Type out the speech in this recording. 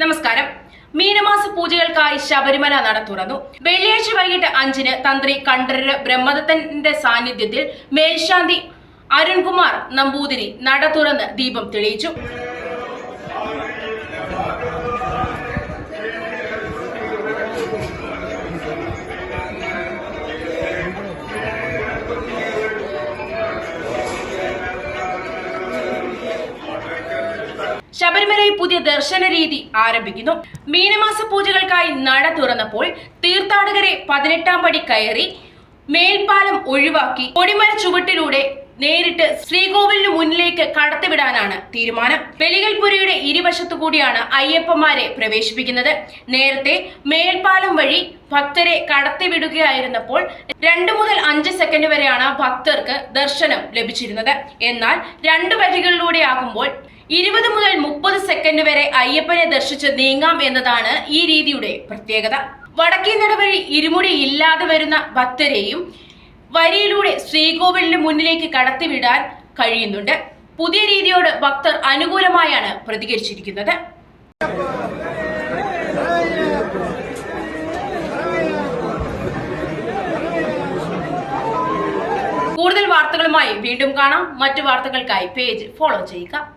നമസ്കാരം. മീനമാസ പൂജകൾക്കായി ശബരിമല നട തുറന്നു. വെള്ളിയാഴ്ച വൈകിട്ട് അഞ്ചിന് തന്ത്രി കണ്ഠരര് ബ്രഹ്മദത്തന്റെ സാന്നിധ്യത്തിൽ മേൽശാന്തി അരുൺകുമാർ നമ്പൂതിരി നട തുറന്ന് ദീപം തെളിയിച്ചു. ശബരിമലയിൽ പുതിയ ദർശന രീതി ആരംഭിക്കുന്നു. മീനമാസ പൂജകൾക്കായി നട തുറന്നപ്പോൾ തീർത്ഥാടകരെ പതിനെട്ടാം പടി കയറി മേൽപ്പാലം ഒഴിവാക്കി കൊടിമര ചുവട്ടിലൂടെ നേരിട്ട് ശ്രീകോവിലിന് മുന്നിലേക്ക് കടത്തിവിടാനാണ് തീരുമാനം. വെലികൽപുരയുടെ ഇരുവശത്തു കൂടിയാണ് അയ്യപ്പന്മാരെ പ്രവേശിപ്പിക്കുന്നത്. നേരത്തെ മേൽപ്പാലം വഴി ഭക്തരെ കടത്തിവിടുകയായിരുന്നപ്പോൾ രണ്ടു മുതൽ അഞ്ച് സെക്കൻഡ് വരെയാണ് ഭക്തർക്ക് ദർശനം ലഭിച്ചിരുന്നത്. എന്നാൽ രണ്ടു വഴികളിലൂടെ ആകുമ്പോൾ ഇരുപത് മുതൽ മുപ്പത് സെക്കൻഡ് വരെ അയ്യപ്പനെ ദർശിച്ച് നീങ്ങാം എന്നതാണ് ഈ രീതിയുടെ പ്രത്യേകത. വടക്കേ നടവഴി ഇരുമുടി ഇല്ലാതെ വരുന്ന ഭക്തരെയും വരിയിലൂടെ ശ്രീകോവിലിന് മുന്നിലേക്ക് കടത്തിവിടാൻ കഴിയുന്നുണ്ട്. പുതിയ രീതിയോട് ഭക്തർ അനുകൂലമായാണ് പ്രതികരിച്ചിരിക്കുന്നത്. കൂടുതൽ വാർത്തകളുമായി വീണ്ടും കാണാം. മറ്റു വാർത്തകൾക്കായി പേജ് ഫോളോ ചെയ്യുക.